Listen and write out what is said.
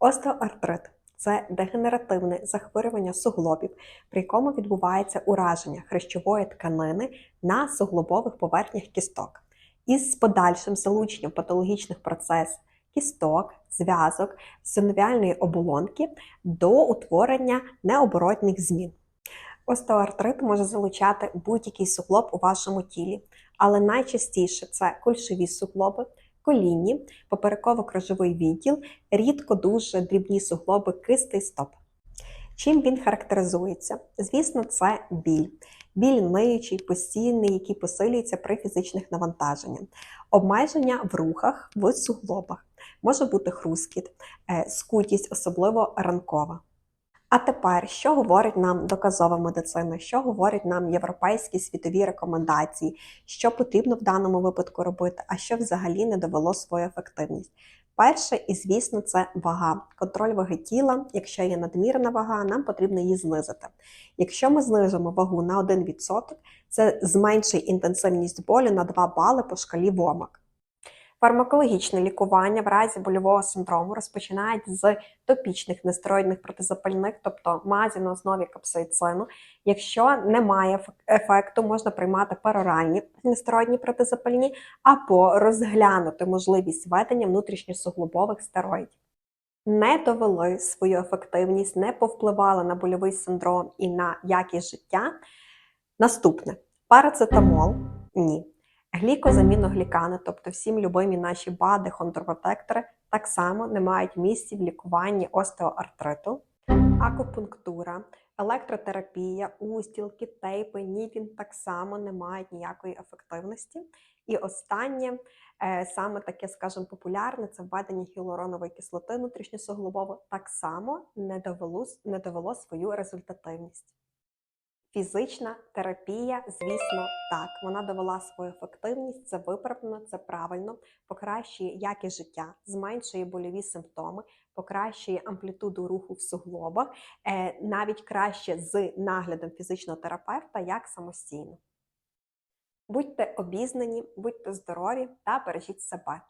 Остеоартрит це дегенеративне захворювання суглобів, при якому відбувається ураження хрящової тканини на суглобових поверхнях кісток із подальшим залученням патологічних процесів кісток, зв'язок, синовіальної оболонки до утворення необоротних змін. Остеоартрит може залучати будь-який суглоб у вашому тілі, але найчастіше це кульшові суглоби, колінні, попереково-крижовий відділ, рідко дуже дрібні суглоби кисти і стоп. Чим він характеризується? Звісно, це біль. Біль ниючий, постійний, який посилюється при фізичних навантаженнях, обмеження в рухах, в суглобах, може бути хрускіт, е, скутість, особливо ранкова. А тепер, що говорить нам доказова медицина, що говорять нам європейські світові рекомендації, що потрібно в даному випадку робити, а що взагалі не довело свою ефективність? Перше, і звісно, це вага. Контроль ваги тіла. Якщо є надмірна вага, нам потрібно її знизити. Якщо ми знижимо вагу на 1%, це зменшить інтенсивність болю на 2 бали по шкалі ВОМАК. Фармакологічне лікування в разі больового синдрому розпочинають з топічних нестероїдних протизапальних, тобто мазі на основі капсаїцину. Якщо немає ефекту, можна приймати пероральні нестероїдні протизапальні або розглянути можливість введення внутрішньосуглобових стероїдів. Не довели свою ефективність, не повпливали на больовий синдром і на якість життя. Наступне парацетамол ні. Глікозаміноглікани, тобто всім любимі наші БАДи, хондропротектори, так само не мають місця в лікуванні остеоартриту. Акупунктура, електротерапія, устілки, тейпи, ніпін так само не мають ніякої ефективності. І останнє, е, саме таке, скажімо, популярне, це введення гіалуронової кислоти внутрішньосуглобово, так само не довело, не довело свою результативність. Фізична терапія, звісно, так, вона довела свою ефективність, це виправдано, це правильно, покращує якість життя, зменшує больові симптоми, покращує амплітуду руху в суглобах, е, навіть краще з наглядом фізичного терапевта, як самостійно. Будьте обізнані, будьте здорові та бережіть себе.